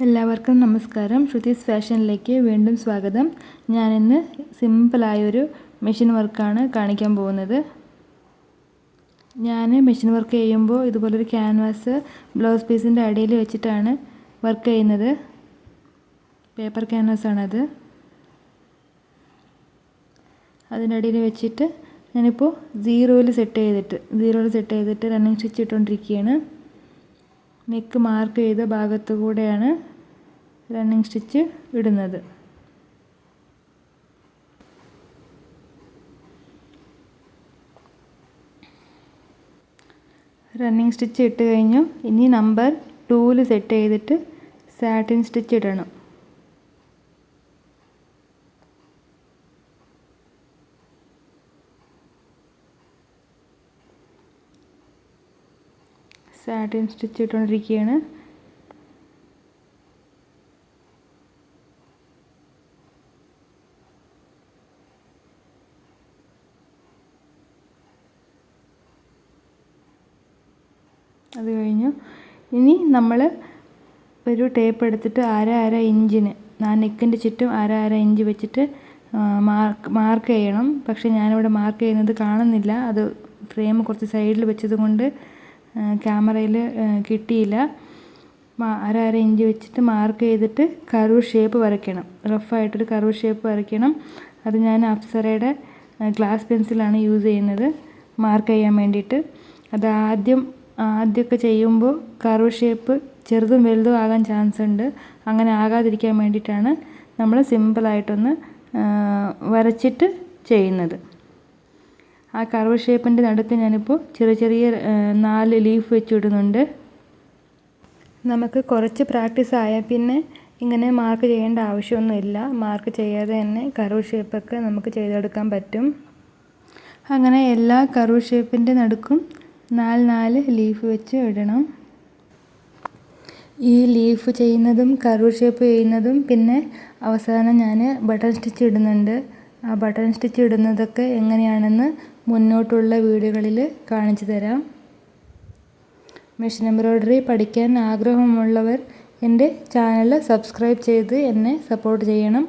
എല്ലാവർക്കും നമസ്കാരം. ശ്രുതിസ് ഫാഷനിലേക്ക് വീണ്ടും സ്വാഗതം. ഞാനിന്ന് സിമ്പിളായൊരു മെഷീൻ വർക്കാണ് കാണിക്കാൻ പോകുന്നത്. ഞാൻ മെഷീൻ വർക്ക് ചെയ്യുമ്പോൾ ഇതുപോലൊരു ക്യാൻവാസ് ബ്ലൗസ് പീസിന്റെ അടിയിൽ വെച്ചിട്ടാണ് വർക്ക് ചെയ്യുന്നത്. പേപ്പർ ക്യാൻവാസാണത്. അതിന്റെ അടിയിൽ വെച്ചിട്ട് ഞാനിപ്പോൾ സീറോയിൽ സെറ്റ് ചെയ്തിട്ട് സീറോയിൽ സെറ്റ് ചെയ്തിട്ട് റണ്ണിങ് സ്റ്റിച്ച് ഇട്ടുകൊണ്ടിരിക്കുകയാണ്. നെക്ക് മാർക്ക് ചെയ്ത ഭാഗത്തു കൂടെയാണ് റണ്ണിങ് സ്റ്റിച്ച് ഇടുന്നത്. റണ്ണിങ് സ്റ്റിച്ച് ഇട്ട് കഴിഞ്ഞു. ഇനി നമ്പർ ടൂവിൽ സെറ്റ് ചെയ്തിട്ട് സാറ്റിൻ സ്റ്റിച്ച് ഇടണം. സാറ്റിൻ സ്റ്റിച്ച് ഇട്ടുകൊണ്ടിരിക്കുകയാണ് അത് കഴിഞ്ഞു. ഇനി നമ്മൾ ഒരു ടേപ്പ് എടുത്തിട്ട് അര അര ഇഞ്ചിന് ആ നെക്കിന്റെ ചുറ്റും അര അര ഇഞ്ച് വെച്ചിട്ട് മാർക്ക് മാർക്ക് ചെയ്യണം. പക്ഷേ ഞാനിവിടെ മാർക്ക് ചെയ്യുന്നത് കാണുന്നില്ല. അത് ഫ്രെയിം കുറച്ച് സൈഡിൽ വെച്ചത് കൊണ്ട് ക്യാമറയിൽ കിട്ടിയില്ല. അര അര ഇഞ്ച് വെച്ചിട്ട് മാർക്ക് ചെയ്തിട്ട് കർവ് ഷേപ്പ് വരയ്ക്കണം. റഫായിട്ടൊരു കർവ് ഷേപ്പ് വരയ്ക്കണം. അത് ഞാൻ അപ്സറയുടെ ഗ്ലാസ് പെൻസിലാണ് യൂസ് ചെയ്യുന്നത്. മാർക്ക് ചെയ്യാൻ വേണ്ടിയിട്ട്. അത് ആദ്യം ആദ്യമൊക്കെ ചെയ്യുമ്പോൾ കർവ് ഷേപ്പ് ചെറുതും വലുതും ആകാൻ ചാൻസ് ഉണ്ട്. അങ്ങനെ ആകാതിരിക്കാൻ വേണ്ടിയിട്ടാണ് നമ്മൾ സിമ്പിളായിട്ടൊന്ന് വരച്ചിട്ട് ചെയ്യുന്നത്. ആ കർവ് ഷേപ്പിന്റെ നടുക്ക് ഞാനിപ്പോൾ ചെറിയ ചെറിയ നാല് ലീഫ് വെച്ചിടുന്നുണ്ട്. നമുക്ക് കുറച്ച് പ്രാക്ടീസ് ആയാൽ പിന്നെ ഇങ്ങനെ മാർക്ക് ചെയ്യേണ്ട ആവശ്യമൊന്നുമില്ല. മാർക്ക് ചെയ്യാതെ തന്നെ കർവ് ഷേപ്പൊക്കെ നമുക്ക് ചെയ്തെടുക്കാൻ പറ്റും. അങ്ങനെ എല്ലാ കർവ് ഷേപ്പിന്റെ നടുക്കും നാല് നാല് ലീഫ് വെച്ച് ഇടണം. ഈ ലീഫ് ചെയ്യുന്നതും കർവ് ഷേപ്പ് ചെയ്യുന്നതും പിന്നെ അവസാനം ഞാൻ ബട്ടൺ സ്റ്റിച്ച് ഇടുന്നുണ്ട്. ആ ബട്ടൺ സ്റ്റിച്ച് ഇടുന്നതൊക്കെ എങ്ങനെയാണെന്ന് മുന്നോട്ടുള്ള വീഡിയോകളിൽ കാണിച്ചു തരാം. മെഷീൻ എംബ്രോയ്ഡറി പഠിക്കാൻ ആഗ്രഹമുള്ളവർ എന്റെ ചാനൽ സബ്സ്ക്രൈബ് ചെയ്ത് എന്നെ സപ്പോർട്ട് ചെയ്യണം.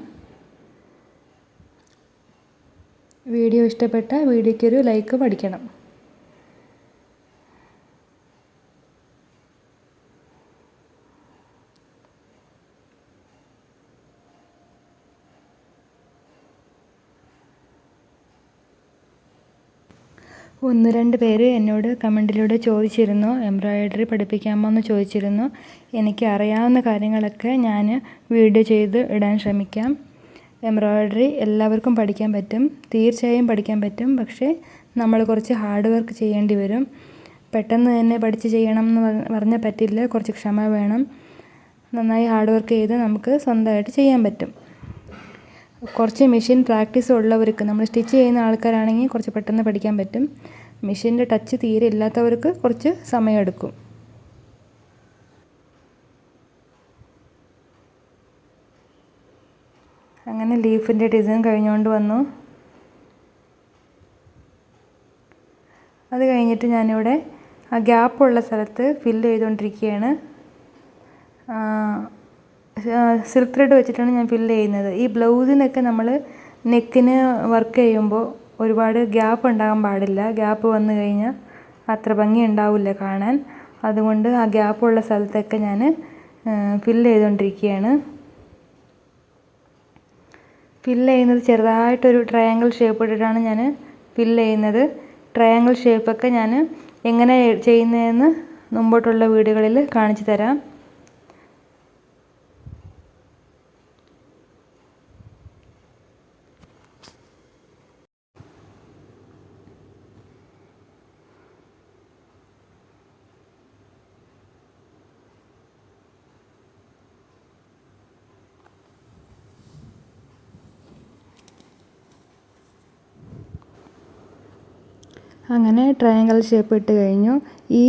വീഡിയോ ഇഷ്ടപ്പെട്ട വീഡിയോയ്ക്കൊരു ലൈക്ക് പഠിക്കണം. ഒന്ന് രണ്ട് പേര് എന്നോട് കമന്റിലൂടെ ചോദിച്ചിരുന്നു എംബ്രോയ്ഡറി പഠിപ്പിക്കാമോ എന്ന് ചോദിച്ചിരുന്നു. എനിക്ക് അറിയാവുന്ന കാര്യങ്ങളൊക്കെ ഞാൻ വീഡിയോ ചെയ്ത് ഇടാൻ ശ്രമിക്കാം. എംബ്രോയ്ഡറി എല്ലാവർക്കും പഠിക്കാൻ പറ്റും തീർച്ചയായും പഠിക്കാൻ പറ്റും പക്ഷേ നമ്മൾ കുറച്ച് ഹാർഡ് വർക്ക് ചെയ്യേണ്ടി വരും. പെട്ടെന്ന് തന്നെ പഠിച്ച് ചെയ്യണം എന്ന് പറഞ്ഞാൽ പറ്റില്ല കുറച്ച് ക്ഷമ വേണം. നന്നായി ഹാർഡ് വർക്ക് ചെയ്ത് നമുക്ക് സ്വന്തമായിട്ട് ചെയ്യാൻ പറ്റും. കുറച്ച് മെഷീൻ പ്രാക്ടീസ് ഉള്ളവർക്ക് നമ്മൾ സ്റ്റിച്ച് ചെയ്യുന്ന ആൾക്കാരാണെങ്കിൽ കുറച്ച് പെട്ടെന്ന് പഠിക്കാൻ പറ്റും. മെഷീന്റെ ടച്ച് തീരെ ഇല്ലാത്തവർക്ക് കുറച്ച് സമയമെടുക്കും. അങ്ങനെ ലീഫിന്റെ ഡിസൈൻ കഴിഞ്ഞുകൊണ്ട് വന്നു. അത് കഴിഞ്ഞിട്ട് ഞാനിവിടെ ആ ഗ്യാപ്പുള്ള സ്ഥലത്ത് ഫില്ല് ചെയ്തുകൊണ്ടിരിക്കുകയാണ്. സിൽക്ക് ത്രെഡ് വെച്ചിട്ടാണ് ഞാൻ ഫില്ല് ചെയ്യുന്നത്. ഈ ബ്ലൗസിനൊക്കെ നമ്മൾ നെക്കിന് വർക്ക് ചെയ്യുമ്പോൾ ഒരുപാട് ഗ്യാപ്പ് ഉണ്ടാകാൻ പാടില്ല. ഗ്യാപ്പ് വന്നു കഴിഞ്ഞാൽ അത്ര ഭംഗി ഉണ്ടാവില്ല കാണാൻ. അതുകൊണ്ട് ആ ഗ്യാപ്പുള്ള സ്ഥലത്തൊക്കെ ഞാൻ ഫില്ല് ചെയ്തുകൊണ്ടിരിക്കുകയാണ് ഫില്ല് ചെയ്യുന്നത് ചെറുതായിട്ടൊരു ട്രയാങ്കിൾ ഷേപ്പ് ഇട്ടിട്ടാണ് ഞാൻ ഫില്ല് ചെയ്യുന്നത്. ട്രയാങ്കിൾ ഷേപ്പൊക്കെ ഞാൻ എങ്ങനെ ചെയ്യുന്നതെന്ന് മുമ്പോട്ടുള്ള വീഡിയോകളിൽ കാണിച്ചു തരാം. അങ്ങനെ ട്രയാങ്കിൾ ഷേപ്പ് ഇട്ട് കഴിഞ്ഞു. ഈ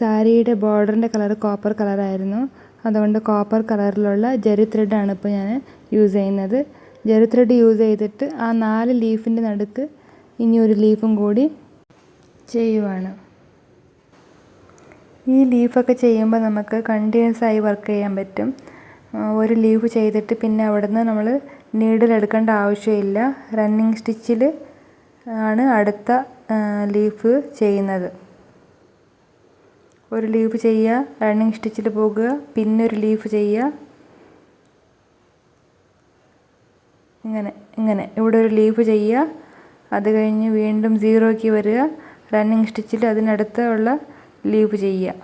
സാരിയുടെ ബോർഡറിന്റെ കളർ കോപ്പർ കളറായിരുന്നു അതുകൊണ്ട് കോപ്പർ കളറിലുള്ള ജെറി ത്രെഡാണ് ഇപ്പോൾ ഞാൻ യൂസ് ചെയ്യുന്നത്. ജെറി ത്രെഡ് യൂസ് ചെയ്തിട്ട് ആ നാല് ലീഫിന്റെ നടുക്ക് ഇനി ഒരു ലീഫും കൂടി ചെയ്യുവാണ്. ഈ ലീഫൊക്കെ ചെയ്യുമ്പോൾ നമുക്ക് കണ്ടിന്യൂസ് ആയി വർക്ക് ചെയ്യാൻ പറ്റും. ഒരു ലീഫ് ചെയ്തിട്ട് പിന്നെ അവിടുന്ന് നമ്മൾ നീഡിൽ എടുക്കേണ്ട ആവശ്യമില്ല. റണ്ണിങ് സ്റ്റിച്ചിൽ ആണ് അടുത്ത ലീഫ് ചെയ്യുന്നത്. ഒരു ലീഫ് ചെയ്യുക റണ്ണിങ് സ്റ്റിച്ചിൽ പോകുക പിന്നെ ഒരു ലീഫ് ചെയ്യുക. ഇങ്ങനെ ഇങ്ങനെ. ഇവിടെ ഒരു ലീഫ് ചെയ്യുക. അത് കഴിഞ്ഞ് വീണ്ടും സീറോയ്ക്ക് വരിക. റണ്ണിങ് സ്റ്റിച്ചിൽ അതിനടുത്ത് ഉള്ള ലീവ് ചെയ്യുക.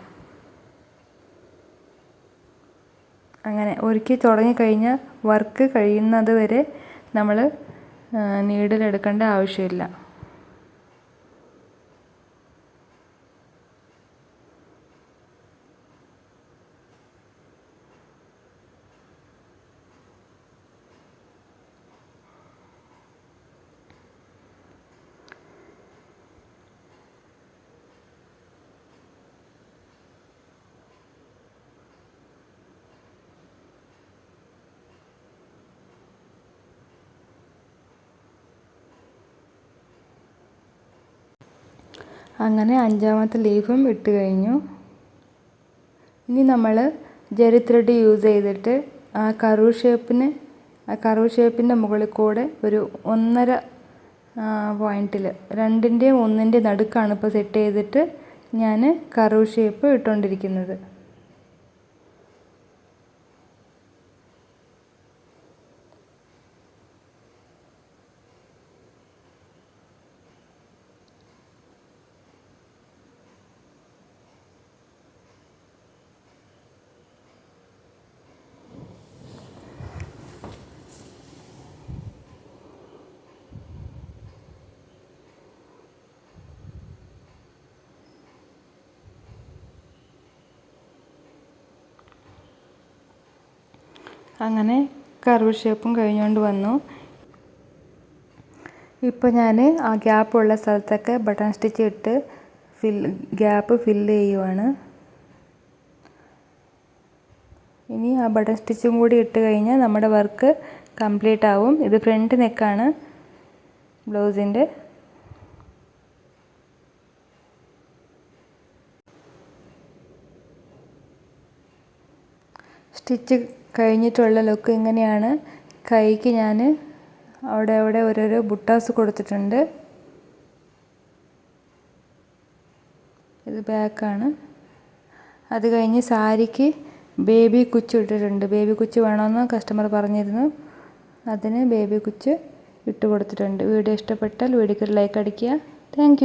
അങ്ങനെ ഒരുക്കി തുടങ്ങിക്കഴിഞ്ഞാൽ വർക്ക് കഴിയുന്നത് വരെ നമ്മൾ നീഡിലെടുക്കേണ്ട ആവശ്യമില്ല. അങ്ങനെ അഞ്ചാമത്തെ ലീഫും ഇട്ട് കഴിഞ്ഞു. ഇനി നമ്മൾ ജെറി ത്രെഡ് യൂസ് ചെയ്തിട്ട് ആ കറു ഷേപ്പിന് ആ കറു ഷേപ്പിന്റെ മുകളിൽ കൂടെ ഒരു ഒന്നര പോയിന്റിൽ രണ്ടിന്റെയും ഒന്നിന്റെയും നടുക്കാണ് ഇപ്പോൾ സെറ്റ് ചെയ്തിട്ട് ഞാൻ കറു ഷേപ്പ് ഇട്ടുകൊണ്ടിരിക്കുന്നത് അങ്ങനെ കർവ് ഷേപ്പും കഴിഞ്ഞുകൊണ്ട് വന്നു. ഇപ്പോൾ ഞാൻ ആ ഗ്യാപ്പ് ഉള്ള സ്ഥലത്തൊക്കെ ബട്ടൺ സ്റ്റിച്ച് ഇട്ട് ഫിൽ ഗ്യാപ്പ് ഫില്ല് ചെയ്യുവാണ്. ഇനി ആ ബട്ടൺ സ്റ്റിച്ചും കൂടി ഇട്ട് കഴിഞ്ഞാൽ നമ്മുടെ വർക്ക് കംപ്ലീറ്റ് ആവും. ഇത് ഫ്രണ്ട് നെക്കാണ് ബ്ലൗസിന്റെ സ്റ്റിച്ച് കഴിഞ്ഞിട്ടുള്ള ലുക്ക് ഇങ്ങനെയാണ്. കൈക്ക് ഞാൻ അവിടെ അവിടെ ഓരോരോ ബുട്ടാസ് കൊടുത്തിട്ടുണ്ട്. ഇത് ബാക്കാണ്. അത് കഴിഞ്ഞ് സാരിക്ക് ബേബി കുച്ച് ഇട്ടിട്ടുണ്ട്. ബേബി കുച്ച് വേണമെന്ന് കസ്റ്റമർ പറഞ്ഞിരുന്നു. അതിന് ബേബി കുച്ച് ഇട്ട് കൊടുത്തിട്ടുണ്ട്. വീഡിയോ ഇഷ്ടപ്പെട്ടാൽ വീഡിയോക്ക് ലൈക്ക് അടിക്കുക. താങ്ക്